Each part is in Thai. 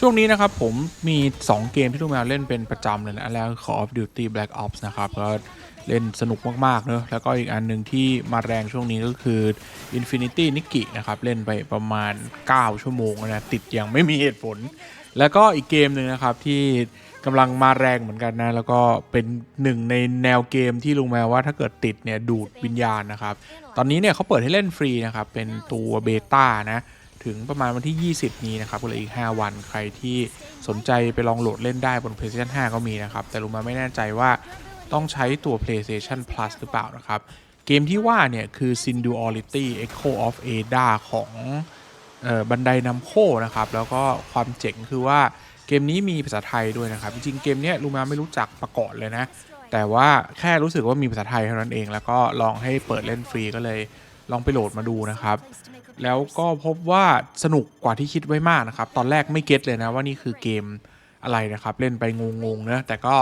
ช่วงนี้นะครับผมมี 2 เกมที่ลูกแมวเล่นเป็นประจำเลยนะ อันแรกคือ Call of Duty Black Ops นะครับ ก็เล่นสนุกมาก ๆ เนอะแล้วก็อีกอันหนึ่งที่มาแรงช่วงนี้ก็คือ Infinity n i k i นะครับ เล่นไปประมาณ 9 ชั่วโมงนะ ติดอย่างไม่มีเหตุผล แล้วก็อีกเกมหนึ่งนะครับที่กำลังมาแรงเหมือนกันนะ แล้วก็เป็นหนึ่งในแนวเกมที่ลุงแมวว่าถ้าเกิดติดเนี่ยดูดวิญญาณนะครับ ตอนนี้เนี่ยเขาเปิดให้เล่นฟรีนะครับ เป็นตัวเบต้านะ ถึงประมาณวันที่ 20 นี้นะครับก็เหลยอีก 5 วันใครที่สนใจไปลองโหลดเล่นได้บน PlayStation 5 ก็มีนะครับ แต่ลุงมาไม่แน่ใจว่าต้องใช้ตัว PlayStation Plus หรือเปล่านะครับ เกมที่ว่าเนี่ย คือ Sinduality Echo of Ada ของบันไดนำโคนะครับ แล้วก็ความเจ๋งคือว่าเกมนี้มีภาษาไทยด้วยนะครับ จริงๆเกมเนี้ยลุงมาไม่รู้จักประกอบเลยนะ แต่ว่าแค่รู้สึกว่ามีภาษาไทยเท่านั้นเอง แล้วก็ลองให้เปิดเล่นฟรีก็เลย ลองไปโหลดมาดูนะครับ แล้วก็พบว่าสนุกกว่าที่คิดไว้มากนะครับ ตอนแรกไม่เก็ตเลยนะว่านี่คือเกมอะไรนะครับ เล่นไปงงๆนะแต่ก็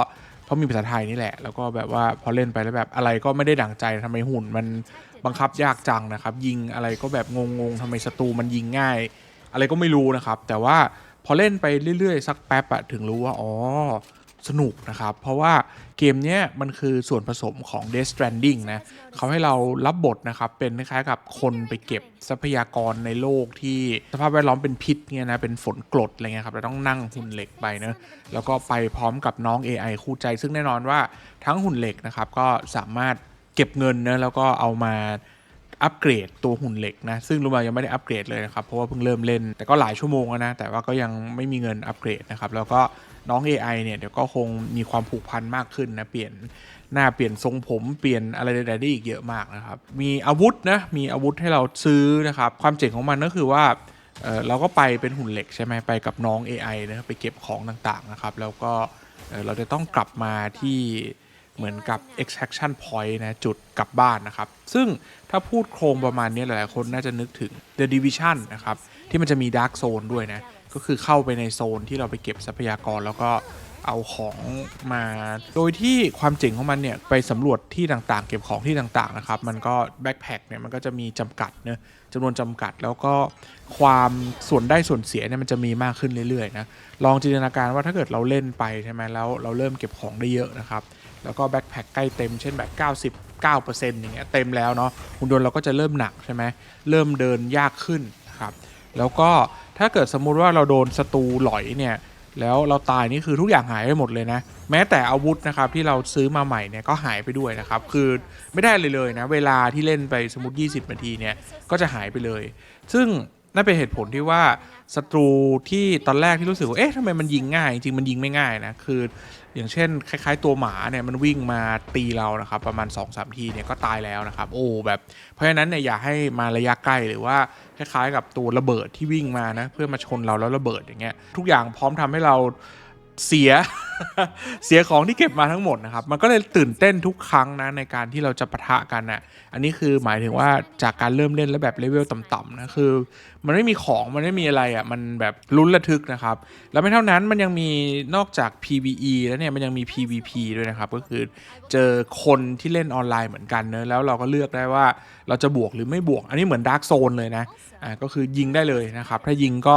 เพราะมีภาษาไทยนี่แหละ แล้วก็แบบว่าพอเล่นไปแล้วแบบอะไรก็ไม่ได้ดั่งใจทำไมหุ่นมันบังคับยากจังนะครับ ยิงอะไรก็แบบงงๆทำไมศัตรูมันยิงง่าย อะไรก็ไม่รู้นะครับ แต่ว่าพอเล่นไปเรื่อยๆ สักแป๊บอะถึงรู้ว่าอ๋อ สนุกนะครับ เพราะว่าเกมเนี้ยมันคือส่วนผสมของ Death Stranding นะเขาให้เรารับบทนะครับ เป็นคล้ายๆกับคนไปเก็บทรัพยากรในโลกที่สภาพแวดล้อมเป็นพิษเนี่ยนะเป็นฝนกรดอะไรเงี้ยครับเราต้องนั่งหุ่นเหล็กไปเนะแล้วก็ไปพร้อมกับน้อง AI คู่ใจ ซึ่งแน่นอนว่าทั้งหุ่นเหล็กนะครับก็สามารถเก็บเงินนะแล้วก็เอามา อัปเกรดตัวหุ่นเหล็กนะ ซึ่งลูมายังไม่ได้อัปเกรดเลยนะครับ เพราะว่าเพิ่งเริ่มเล่น แต่ก็หลายชั่วโมงแล้วนะ แต่ว่าก็ยังไม่มีเงินอัปเกรดนะครับ แล้วก็น้อง AI เนี่ยเดี๋ยวก็คงมีความผูกพันมากขึ้นนะ เปลี่ยนหน้าเปลี่ยนทรงผมเปลี่ยนอะไรใดๆได้อีกเยอะมากนะครับ มีอาวุธนะ มีอาวุธให้เราซื้อนะครับ ความเจ๋งของมันก็คือว่าเออเราก็ไปเป็นหุ่นเหล็กใช่ไหมไปกับน้อง AI นะไปเก็บของต่างๆนะครับ แล้วก็เเราจะต้องกลับมาที่ เหมือนกับ extraction point นะจุดกลับบ้านนะครับ ซึ่งถ้าพูดโครงประมาณนี้หลายๆ คนน่าจะนึกถึง The Division นะครับ ที่มันจะมี Dark Zone ด้วยนะ ก็คือเข้าไปในโซนที่เราไปเก็บทรัพยากรแล้วก็เอาของมา โดยที่ความเจ๋งของมันเนี่ยไปสำรวจที่ต่างๆ เก็บของที่ต่างๆนะครับ มันก็แบ็คแพคเนี่ยมันก็จะมีจำกัดเนะจำนวนจำกัดแล้วก็ความส่วนได้ส่วนเสียเนี่ยมันจะมีมากขึ้นเรื่อยๆนะ ลองจินตนาการว่าถ้าเกิดเราเล่นไปใช่ไหมแล้วเราเริ่มเก็บของได้เยอะนะครับ แล้วก็แบ็คแพคใกล้เต็มเช่นแบบ 99%อย่างเงี้ยเต็มแล้วเนาะหุ่นยนต์เราก็จะเริ่มหนักใช่ไหมเริ่มเดินยากขึ้นนะครับแล้วก็ถ้าเกิดสมมุติว่าเราโดนศัตรูหลอยเนี่ยแล้วเราตายนี่คือทุกอย่างหายไปหมดเลยนะ แม้แต่อาวุธนะครับที่เราซื้อมาใหม่เนี่ยก็หายไปด้วยนะครับ คือไม่ได้เลยเลยนะ เวลาที่เล่นไปสมมติ 20 นาทีเนี่ยก็จะหายไปเลย ซึ่งนั่นเป็นเหตุผลที่ว่าศัตรูที่ตอนแรกที่รู้สึกว่าเอ๊ะทำไมมันยิงง่าย จริงมันยิงไม่ง่ายนะ คือ อย่างเช่น คล้ายๆ ตัวหมาเนี่ยมันวิ่งมาตีเรานะครับ ประมาณ 2-3 ทีเนี่ยก็ตายแล้วนะครับ โอ้แบบเพราะฉะนั้นเนี่ยอย่าให้มาระยะใกล้หรือว่าคล้ายๆ กับตัวระเบิดที่วิ่งมานะเพื่อมาชนเราแล้วระเบิดอย่างเงี้ยทุกอย่างพร้อมทำให้เรา เสียเสียของที่เก็บมาทั้งหมดนะครับ มันก็เลยตื่นเต้นทุกครั้งนะในการที่เราจะปะทะกันนะอันนี้คือหมายถึงว่าจากการเริ่มเล่นแล้วแบบเลเวลต่ำๆนะคือ มันไม่มีของมันไม่มีอะไรอะมันแบบลุ้นระทึกนะครับ แล้วไม่เท่านั้นมันยังมีนอกจาก PVE แล้วเนี่ยมันยังมี PVP ด้วยนะครับ ก็คือเจอคนที่เล่นออนไลน์เหมือนกันเนอะแล้วเราก็เลือกได้ว่าเราจะบวกหรือไม่บวก อันนี้เหมือนดาร์กโซนเลยนะอ่าก็คือยิงได้เลยนะครับถ้ายิงก็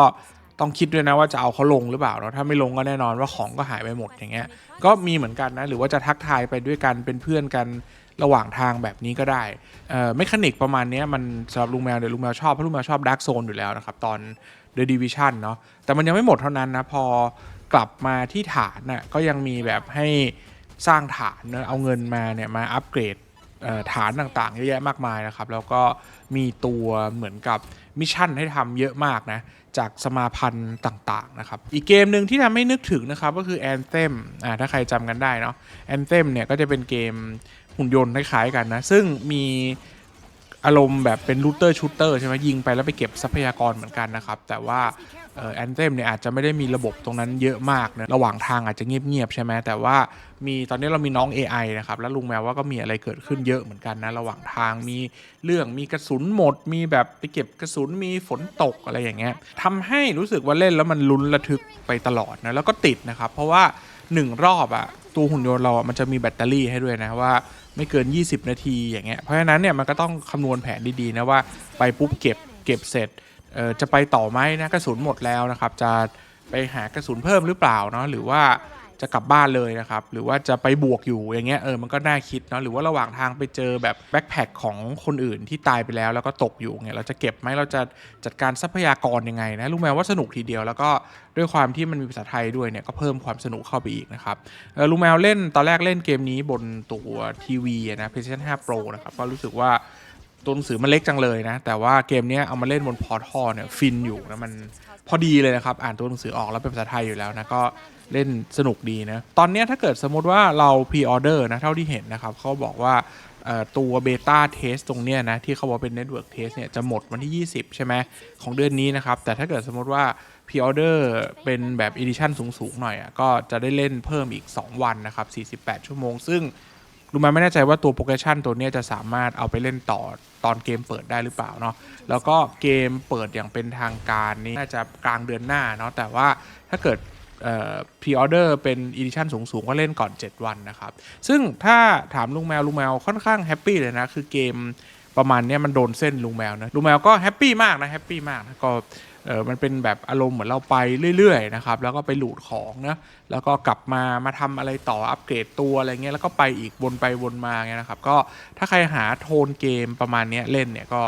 ต้องคิดด้วยนะว่าจะเอาเขาลงหรือเปล่าเนาะถ้าไม่ลงก็แน่นอนว่าของก็หายไปหมดอย่างเงี้ย ก็มีเหมือนกันนะ หรือว่าจะทักทายไปด้วยกันเป็นเพื่อนกันระหว่างทางแบบนี้ก็ได้เอ่อเมคานิกประมาณนี้มันสำหรับลุงแมวเดี๋ยวลุงแมวชอบเพราะลุงแมวชอบดาร์กโซนอยู่แล้วนะครับ ตอน The Division เนาะแต่มันยังไม่หมดเท่านั้นนะ พอกลับมาที่ฐานน่ะก็ยังมีแบบให้สร้างฐานเนอะเอาเงินมาเนี่ยมาอัปเกรด ฐานต่างๆเยอะแยะมากมายนะครับ แล้วก็มีตัวเหมือนกับมิชชั่นให้ทำเยอะมากนะ จากสมาพันธ์ต่างๆนะครับ อีกเกมหนึ่งที่ทำให้นึกถึงนะครับ ก็คือ Anthem อ่าถ้าใครจำกันได้เนาะ Anthem เนี่ยก็จะเป็นเกมหุ่นยนต์คล้ายๆกันนะ ซึ่งมี อารมณ์แบบเป็นลูเตอร์ชูเตอร์ใช่ไหมยิงไปแล้วไปเก็บทรัพยากรเหมือนกันนะครับ แต่ว่าเอ่อ Anthem เนี่ยอาจจะไม่ได้มีระบบตรงนั้นเยอะมากนะระหว่างทางอาจจะเงียบๆใช่ไหมแต่ว่ามีตอนนี้เรามีน้อง AI นะครับแล้วลุงแมวว่าก็มีอะไรเกิดขึ้นเยอะเหมือนกันนะระหว่างทางมีเรื่องมีกระสุนหมด มีแบบไปเก็บกระสุนมีฝนตกอะไรอย่างเงี้ยทำให้รู้สึกว่าเล่นแล้วมันลุ้นระทึกไปตลอดนะแล้วก็ติดนะครับ เพราะว่า หนึ่งรอบอะตัวหุ่นยนต์เราอะมันจะมีแบตเตอรี่ให้ด้วยนะว่าไม่เกิน 20 นาทีอย่างเงี้ยเพราะฉะนั้นเนี่ยมันก็ต้องคำนวณแผนดีๆนะว่าไปปุ๊บเก็บเก็บเสร็จเออจะไปต่อไหมนะกระสุนหมดแล้วนะครับ จะไปหากระสุนเพิ่มหรือเปล่าเนาะหรือว่า จะกลับบ้านเลยนะครับ หรือว่าจะไปบวกอยู่อย่างเงี้ยเออมันก็น่าคิดเนาะหรือว่าระหว่างทางไปเจอแบบแบ็คแพคของคนอื่นที่ตายไปแล้วแล้วก็ตกอยู่เงี้ยเราจะเก็บไหมเราจะจัดการทรัพยากรยังไงนะรู้ไหมว่าสนุกทีเดียวแล้วก็ด้วยความที่มันมีภาษาไทยด้วยเนี่ยก็เพิ่มความสนุกเข้าไปอีกนะครับลูแมวเล่นตอนแรกเล่นเกมนี้บนตัวทีวีนะ PlayStation 5 Pro นะครับก็รู้สึกว่าตัวหนังสือมันเล็กจังเลยนะ แต่ว่าเกมเนี้ยเอามาเล่นบนพอร์ทอเนี่ยฟินอยู่นะมันพอดีเลยนะครับ อ่านตัวหนังสือออกแล้วเป็นภาษาไทยอยู่แล้วนะก็ เล่นสนุกดีนะ ตอนนี้ถ้าเกิดสมมติว่าเราพรีออเดอร์นะเท่าที่เห็นนะครับเขาบอกว่าตัวเบต้าเทสตรงเนี้ยนะ ที่เขาบอกเป็นเน็ตเวิร์กเทสเนี่ยจะหมดวันที่ 20 ใช่ไหมของเดือนนี้นะครับ แต่ถ้าเกิดสมมติว่าพรีออเดอร์เป็นแบบอีดิชั่นสูง ๆ หน่อยอะก็จะได้เล่นเพิ่มอีก 2 วันนะครับ 48 ชั่วโมง ซึ่งรู้ไหมไม่แน่ใจว่าตัวโปรแกรชันตัวนี้จะสามารถเอาไปเล่นต่อตอนเกมเปิดได้หรือเปล่าเนาะแล้วก็เกมเปิดอย่างเป็นทางการนี่น่าจะกลางเดือนหน้าเนาะแต่ว่าถ้าเกิด พรีออเดอร์เป็นอีดิชั่นสูงๆ ก็เล่นก่อน 7 วันนะครับ ซึ่งถ้าถามลุงแมว ลุงแมวค่อนข้างแฮปปี้เลยนะ คือเกมประมาณนี้มันโดนเส้นลุงแมวนะ ลุงแมวก็แฮปปี้มากนะ แฮปปี้มากนะก็เออมันเป็นแบบอารมณ์เหมือนเราไปเรื่อยๆนะครับ แล้วก็ไปหลูดของนะ แล้วก็กลับมา มาทำอะไรต่อ อัปเกรดตัวอะไรเงี้ย แล้วก็ไปอีกวนไปวนมาเงี้ยนะครับ ก็ถ้าใครหาโทนเกมประมาณนี้เล่นเนี่ยก็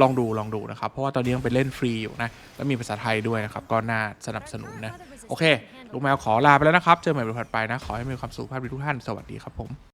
ลองดูลองดูนะครับ เพราะว่าตอนนี้ยังเป็นเล่นฟรีอยู่นะ แล้วมีภาษาไทยด้วยนะครับ ก็น่าสนับสนุนนะ โอเค ลุงแมวขอลาไปแล้วนะครับ เจอใหม่ในถัดไปนะ ขอให้มีความสุขภาพดีทุกท่าน สวัสดีครับผม